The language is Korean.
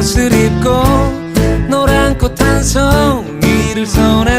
옷을 입고 노란 꽃 한 송이를 손에